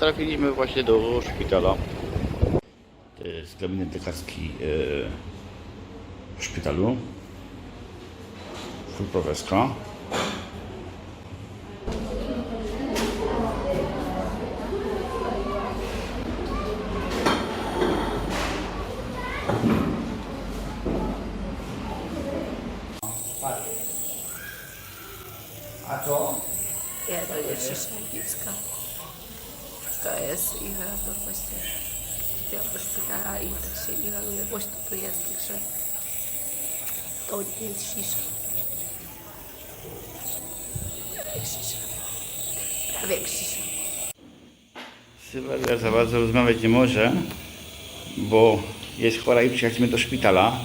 Trafiliśmy właśnie do szpitala. Jest gabinet lekarski e, w szpitalu. Fulproweska. A to? Ja to jest Szyszewicka. To jest inhalator właśnie. Ja do szpitala i tak się inhaluje. Głośno tu jest, także to nie jest szisza. Prawie szisza. Prawie szisza. Sylwia za bardzo rozmawiać nie może, bo jest chora i przyjechaliśmy do szpitala.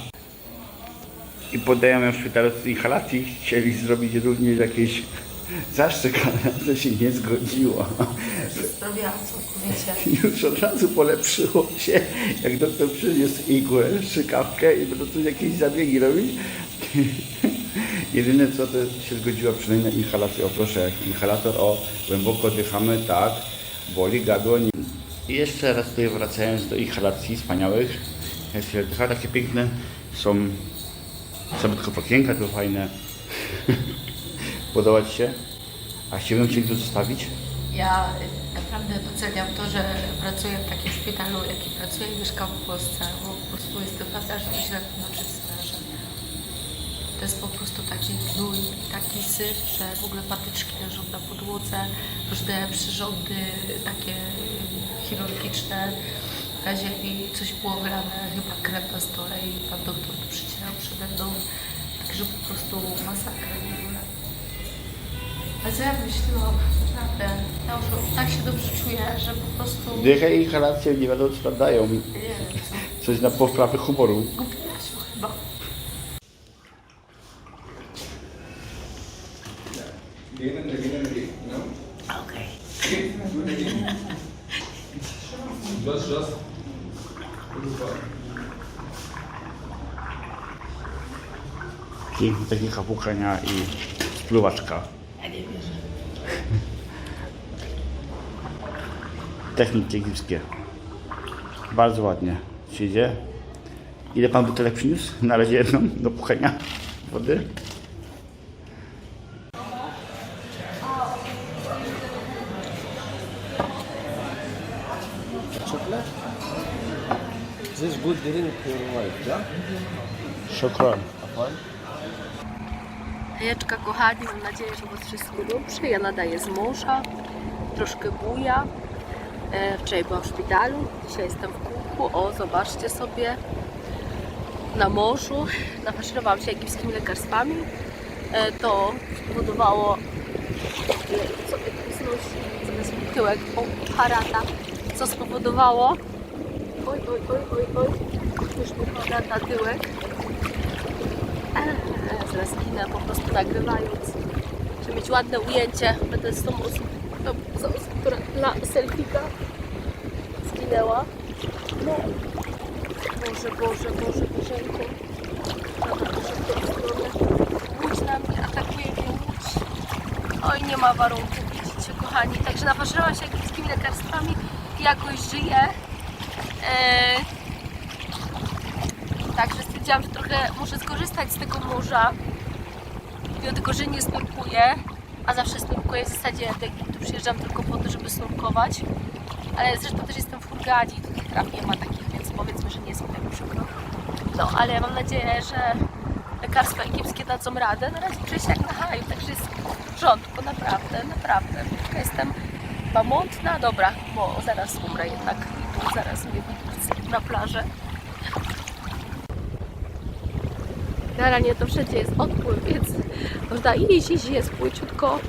I podają ją w szpitalu z inhalacji. Chcieli zrobić również jakieś zaszczek, ale na to się nie całkowicie. Już od razu polepszyło się, jak doktor przyniósł igłę, strzykawkę i będą tu jakieś zabiegi robić. Jedyne co to się zgodziła przynajmniej na inhalację. O proszę, jak inhalator, o głęboko oddychamy, tak, boli gardło. jeszcze raz tutaj wracając do inhalacji wspaniałych. Oddycha, takie piękne są, tylko okienka tu fajne. Podoba Ci się? A chciałbym Cię tu zostawić? Ja naprawdę doceniam to, że pracuję w takim szpitalu, jaki pracuję i mieszkam w Polsce, bo po prostu jestem naprawdę źle noczyste, że to jest po prostu taki gnój taki syf, że w ogóle patyczki leżą na podłodze, różne przyrządy takie chirurgiczne na ziemi, coś było wylane, chyba krem na stole i pan doktor tu przycierał przede mną, także po prostu masakra w ogóle. A co ja myślałam, naprawdę, ja już tak się dobrze czuję, że po prostu Dychę i inhalację nie wiadomo co tam dają. nie wiem, co, Coś na poprawę humoru. gubiła się chyba. Okej. Just, just. Takie kapukania i spluwaczka. Ja nie wierzę. Techniki egipskie. Bardzo ładnie się idzie. Ile pan butelek przyniósł? Na razie jedną do puchania wody. This good drink your wife, yeah? Szokran. Afan? Hejeczka kochani, mam nadzieję, że Was wszystko dobrze. Ja nadaję z morza, troszkę buja. E, wczoraj byłam w szpitalu, dzisiaj jestem w kółku. O, zobaczcie sobie, na morzu. Nafaszerowałam się egipskimi lekarstwami. E, to e, co tu znosi, zamiast mi tyłek, o, harata, co spowodowało, oj, oj, oj, oj, oj, już mi harata tyłek. E, Zaraz ginę po prostu nagrywając. Żeby mieć ładne ujęcie. Będę z tą osobą, z osobą która na selfika zginęła. No. Boże, Boże, Boże, Bożenko. Dobra, w na mnie, atakuje mnie. Oj, nie ma warunków, widzicie, kochani. Także nafaszerowałam się egipskimi lekarstwami jakoś żyję. E, Także stwierdziłam, że trochę muszę skorzystać z tego morza. Mimo tego, że nie snurkuję, a zawsze snurkuję w zasadzie do Egiptu przyjeżdżam tylko po to, żeby snurkować. Ale zresztą też jestem w Hurgadzie tutaj traw nie ma takich, więc powiedzmy, że nie jest mi tak przykro. No, ale mam nadzieję, że lekarstwa egipskie dadzą radę. Na razie się jak na haju, także jest w porządku, naprawdę, naprawdę. Tylko jestem chyba mątna, dobra, bo zaraz umrę jednak. Tu zaraz mnie na plaży. Generalnie to wszędzie jest odpływ, więc można iść, iść, jest płyciutko.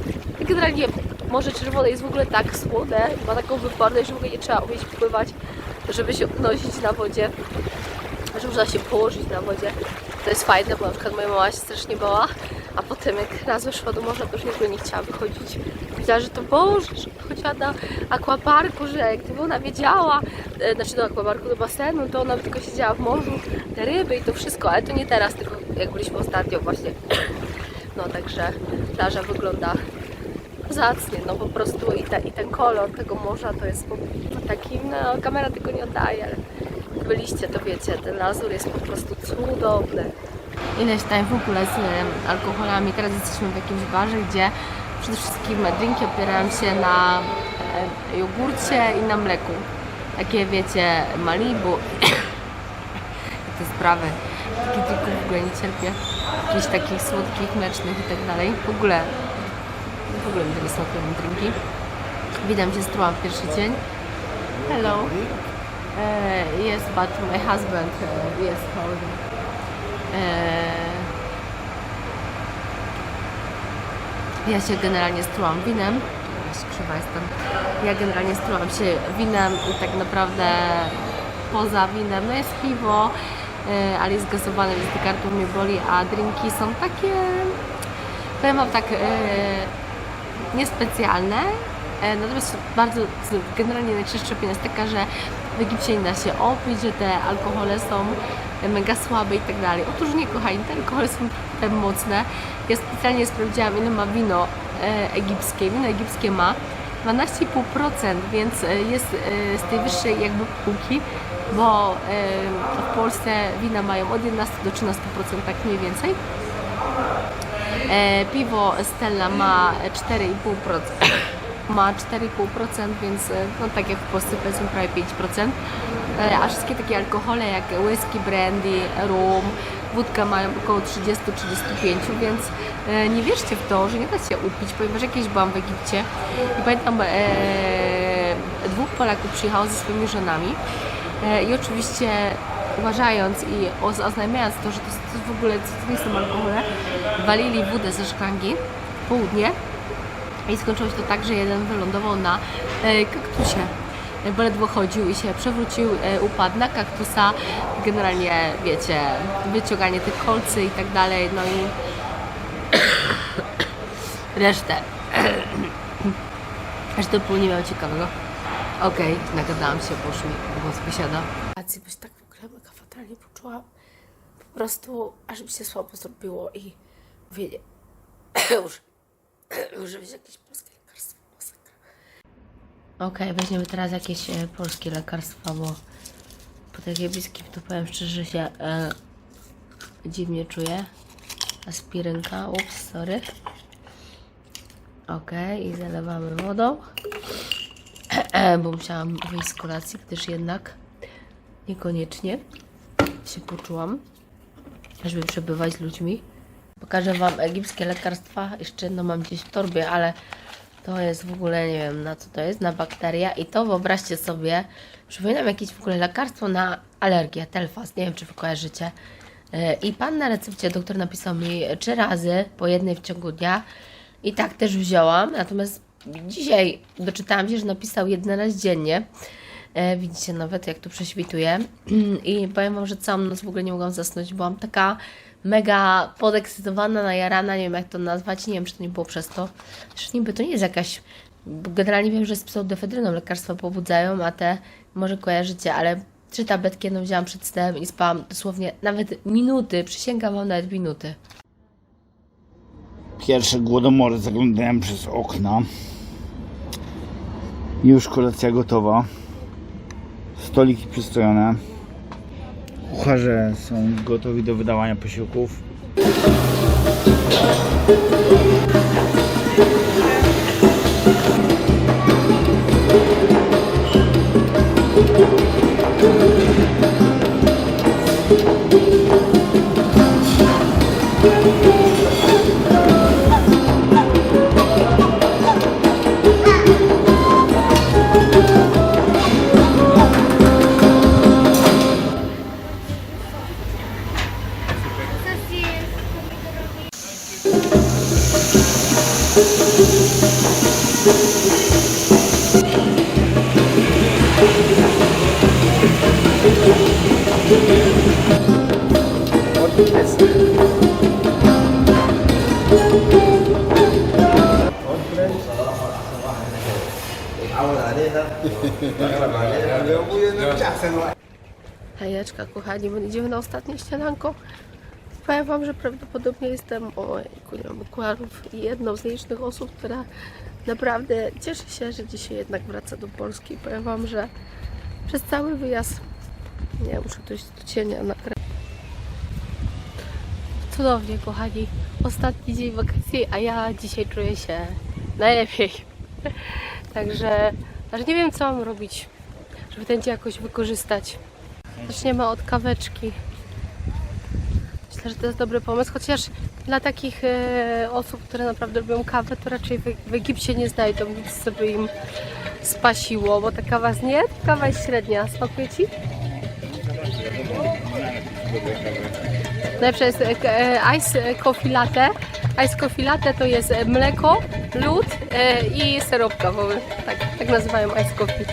Generalnie Morze Czerwone jest w ogóle tak słone, ma taką wyporność, że w ogóle nie trzeba umieć pływać, żeby się unosić na wodzie, że można się położyć na wodzie. To jest fajne, bo na przykład moja mama się strasznie bała, a potem jak raz weszła do morza, to już ogóle nie chciała wychodzić. Powiedziała, że to Boże, że chodziła na akwaparku, że gdyby ona wiedziała, e, znaczy do akwaparku, do basenu, to ona by tylko siedziała w morzu, te ryby i to wszystko, ale to nie teraz, tylko jak byliśmy ostatnio właśnie. No także plaża wygląda zacnie, no po prostu i, ta, i ten kolor tego morza to jest po, taki, no kamera tego nie oddaje, ale jak byliście to wiecie, ten lazur jest po prostu cudowny. Ileś tutaj w ogóle z alkoholami, teraz jesteśmy w jakimś barze, gdzie przede wszystkim drinki opierają się na e, jogurcie i na mleku. Takie wiecie, Malibu, te sprawy. Takich drinków w ogóle nie cierpię. Jakichś takich słodkich, mlecznych i tak dalej. W ogóle, w ogóle mi to smakują drinki. Witam się strułam w pierwszy dzień. Hello. Uh, yes, but my husband uh, yes holding. Uh, ja się generalnie strułam winem. Krzywa jestem. Ja generalnie strułam się winem i tak naprawdę poza winem, no jest piwo, e, ale jest gazowane, więc te gardło mnie boli, a drinki są takie, powiem Wam tak, e, niespecjalne, e, natomiast bardzo, generalnie najczęstsza opinia jest taka, że w Egipcie nie da się opić, że te alkohole są mega słabe i tak dalej. Otóż nie, kochani, te alkohole są tak mocne. Ja specjalnie sprawdziłam, ile ma wino e, egipskie. Wino egipskie ma 12,5%, więc e, jest e, z tej wyższej jakby półki, bo w Polsce wina mają od 11 do 13%, tak mniej więcej. Piwo Stella ma 4,5%. Ma 4,5%, więc no tak jak w Polsce powiedzmy prawie 5%. E, A wszystkie takie alkohole jak whisky, brandy, rum, wódka mają około 30-35, więc e, nie wierzcie w to, że nie da się upić, ponieważ jakieś byłam w Egipcie i pamiętam e, dwóch Polaków przyjechało ze swoimi żonami e, i oczywiście uważając i oz- oznajmiając to, że to, to w ogóle to nie są alkohole, walili wódę ze szklanki w południe i skończyło się to tak, że jeden wylądował na e, kaktusie. Ledwo chodził i się przewrócił, e, upadł na kaktusa. Generalnie, wiecie, wyciąganie tych kolcy i tak dalej, no i resztę. Aż to pół nie miał ciekawego. Okej, nagadałam się, bo już mi głos wysiada. Racji, bo się tak w ogóle mega fatalnie poczułam. Po prostu, aż mi się słabo zrobiło i mówię, już być jakieś polskie. Okej, weźmiemy teraz jakieś e, polskie lekarstwa, bo po takiej bliskim to powiem szczerze, że się e, dziwnie czuję. Aspirynka, ups, sorry. Okej, i zalewamy wodą, bo musiałam wyjść z kolacji, gdyż jednak niekoniecznie się poczułam, żeby przebywać z ludźmi. Pokażę Wam egipskie lekarstwa. Jeszcze jedno mam gdzieś w torbie, ale to jest w ogóle, nie wiem na co to jest, na bakteria. I to wyobraźcie sobie, przypominam jakieś w ogóle lekarstwo na alergię, Telfast, nie wiem czy Wy kojarzycie. Yy, I pan na recepcie, doktor napisał mi trzy razy po jednej w ciągu dnia. I tak też wzięłam. Natomiast dzisiaj doczytałam się, że napisał jeden raz dziennie. E, widzicie nawet jak tu prześwituje. I powiem Wam, że całą noc w ogóle nie mogłam zasnąć. Byłam taka mega podekscytowana, najarana, nie wiem jak to nazwać. Nie wiem, czy to nie było przez to. Zresztą niby to nie jest jakaś... Generalnie wiem, że z pseudofedryną lekarstwa pobudzają, a te może kojarzycie, ale trzy tabletki jedną wzięłam przed snem i spałam dosłownie nawet minuty. Przysięgam Wam nawet minuty. Pierwsze głodomory zaglądałem przez okna. Już kolacja gotowa. Stoliki przystojone. Kucharze są gotowi do wydawania posiłków. Hejeczka, kochani, bo idziemy na ostatnie śniadanko. powiem Wam, że prawdopodobnie jestem okularów i jedną z nielicznych osób, która naprawdę cieszy się, że dzisiaj jednak wraca do Polski. Powiem Wam, że przez cały wyjazd nie muszę dojść do cienia na Cudownie, kochani. Ostatni dzień wakacji, a ja dzisiaj czuję się najlepiej. Także aż nie wiem, co mam robić, żeby ten dzień jakoś wykorzystać. Zaczniemy od kaweczki. Myślę, że to jest dobry pomysł, chociaż dla takich e, osób, które naprawdę lubią kawę, to raczej w, Egipcie nie znajdą nic, co by im spasiło, bo ta kawa z nie, kawa jest średnia. Smakuje Ci? Najlepsze jest e, e, ice coffee latte. Ice coffee latte to jest mleko, lód i seropka. Bo tak, tak nazywają ice coffee.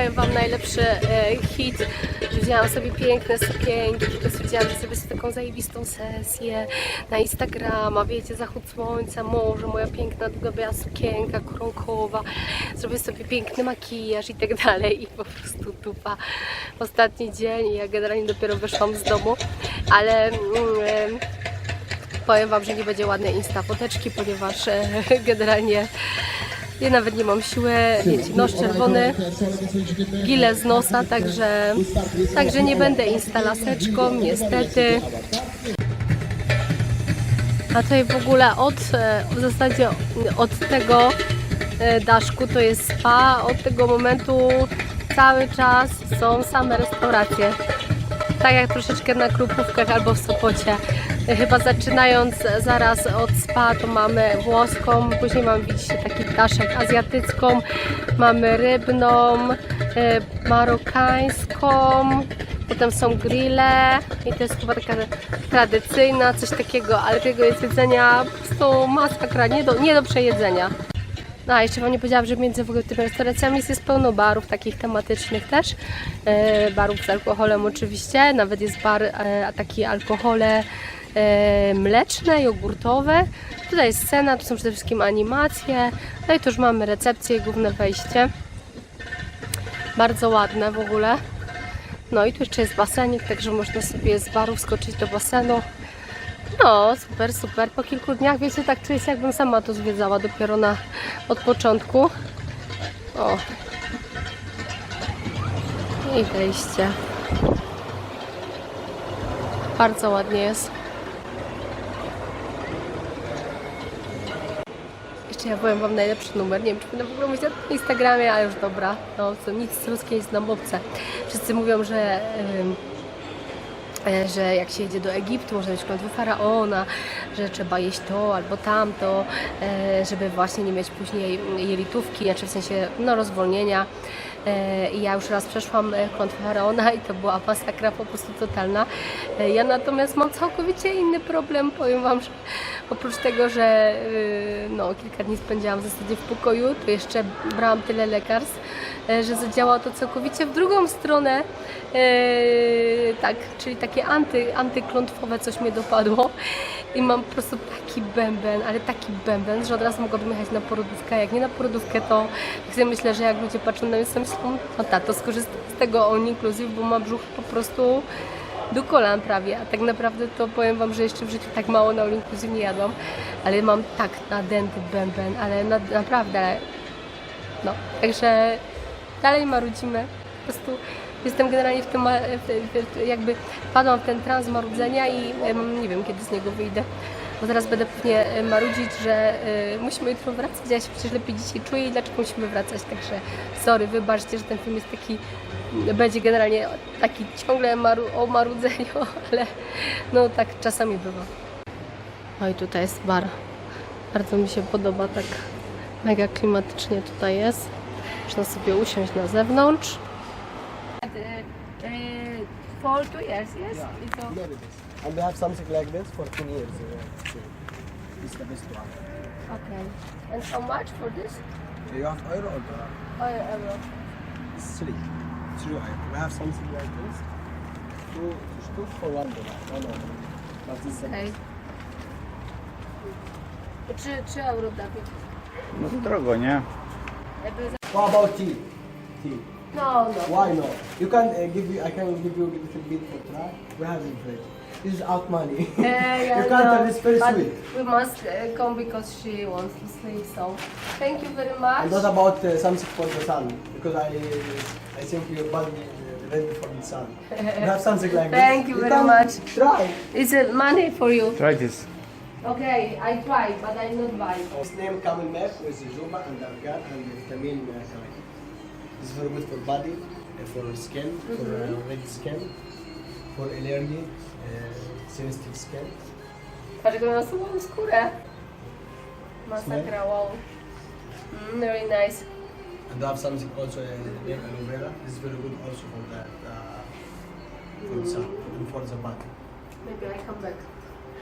Powiem Wam najlepszy e, hit. Wzięłam sobie piękne sukienki, stwierdziłam, że sobie taką zajebistą sesję na Instagrama, wiecie, zachód słońca, morze, moja piękna, długa biała sukienka koronkowa, zrobię sobie piękny makijaż i tak dalej i po prostu dupa. Ostatni dzień i ja generalnie dopiero wyszłam z domu, ale mm, em, powiem Wam, że nie będzie ładnej insta foteczki, ponieważ e, generalnie ja nawet nie mam siły, wiecie, nos czerwony, gile z nosa, także, także nie będę instalaseczką, niestety. A tutaj w ogóle od, w zasadzie od tego e, daszku to jest spa, od tego momentu cały czas są same restauracje. Tak jak troszeczkę na Krupówkach albo w Sopocie. Chyba zaczynając zaraz od spa to mamy włoską, później mamy widzicie taki daszek azjatycką, mamy rybną, e, marokańską, potem są grille i to jest chyba taka tradycyjna, coś takiego, ale tego jest jedzenia po prostu masakra, nie do, nie do przejedzenia. No a jeszcze Wam nie powiedziałam, że między w ogóle tymi restauracjami jest, pełno barów takich tematycznych też. E, barów z alkoholem oczywiście, nawet jest bar e, taki alkohole mleczne, jogurtowe. Tutaj jest scena, tu są przede wszystkim animacje. No i tu już mamy recepcję i główne wejście. Bardzo ładne w ogóle. No i tu jeszcze jest basenik, także można sobie z baru skoczyć do basenu. No, super, super. Po kilku dniach, wiecie, tak czuję się, jakbym sama to zwiedzała dopiero na, od początku. O. I wejście. Bardzo ładnie jest. Ja powiem Wam najlepszy numer. Nie wiem, czy będę w ogóle mówić na Instagramie, ale już dobra. No, co nic z ludzkiej jest nam obce. Wszyscy mówią, że... e, że jak się jedzie do Egiptu, można mieć klątwę faraona, że trzeba jeść to albo tamto, e, żeby właśnie nie mieć później jelitówki, znaczy w sensie no, rozwolnienia. E, I ja już raz przeszłam e, klątwę faraona i to była masakra po prostu totalna. E, Ja natomiast mam całkowicie inny problem. Powiem Wam, że oprócz tego, że no, kilka dni spędziłam w zasadzie w pokoju, to jeszcze brałam tyle lekarstw, że zadziałało to całkowicie w drugą stronę. Tak, czyli takie anty, antyklątwowe coś mnie dopadło i mam po prostu taki bęben, ale taki bęben, że od razu mogłabym jechać na porodówkę. Jak nie na porodówkę, to tak sobie myślę, że jak ludzie patrzą na mnie, to myślą, no tato, skorzystam z tego all inclusive, bo mam brzuch po prostu do kolan prawie, a tak naprawdę to powiem Wam, że jeszcze w życiu tak mało na all inclusive nie jadłam, ale mam tak nadęty bęben, ale na, naprawdę, no, także dalej marudzimy, po prostu jestem generalnie w tym, w, jakby wpadłam w ten trans marudzenia i em, nie wiem, kiedy z niego wyjdę, bo zaraz będę pewnie e, marudzić, że e, musimy jutro wracać, ja się przecież lepiej dzisiaj czuję i dlaczego musimy wracać, także sorry, wybaczcie, że ten film jest taki, będzie generalnie taki ciągle maru, o marudzeniu, ale no tak czasami bywa. No i tutaj jest bar, bardzo mi się podoba, tak mega klimatycznie tutaj jest, można sobie usiąść na zewnątrz. Uh, uh, for two years, yes? It's all- And they have something like this for 10 years. Uh, it's the best one. Okay. And how much for this? You have oil or dollar? Oh, euro. It's three. Three oil. We have something like this. Two, two for one dollar. One oil. Okej. Czy, czy euro, Dawid? No to drogo, nie? Jakby za... What about tea? Tea. No, no. Why not? You can uh, give you. I can give you a little bit for try. We have in fridge. This is out money. Uh, yeah, you can't no, tell it's very but sweet. we must uh, come because she wants to sleep, so thank you very much. And what about uh, something for the sun? Because I, I think your body is ready for the sun. You have something like this. Thank you very can much. Try. It's uh, money for you. Try this. Okay, I try, but I'm not buying. His name camel milk with juba and argan and vitamin uh, K. It's very good for body, uh, for skin, for uh, red skin, for allergy, uh, sensitive skin. Dlaczego miał samą skórę? Masakra, wow. Mm, very nice. And they have something also uh, named aloe vera. It's very good also for that, uh, for the sun and for the body. Maybe I come back.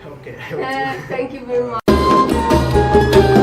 Okay. Uh, thank you very much.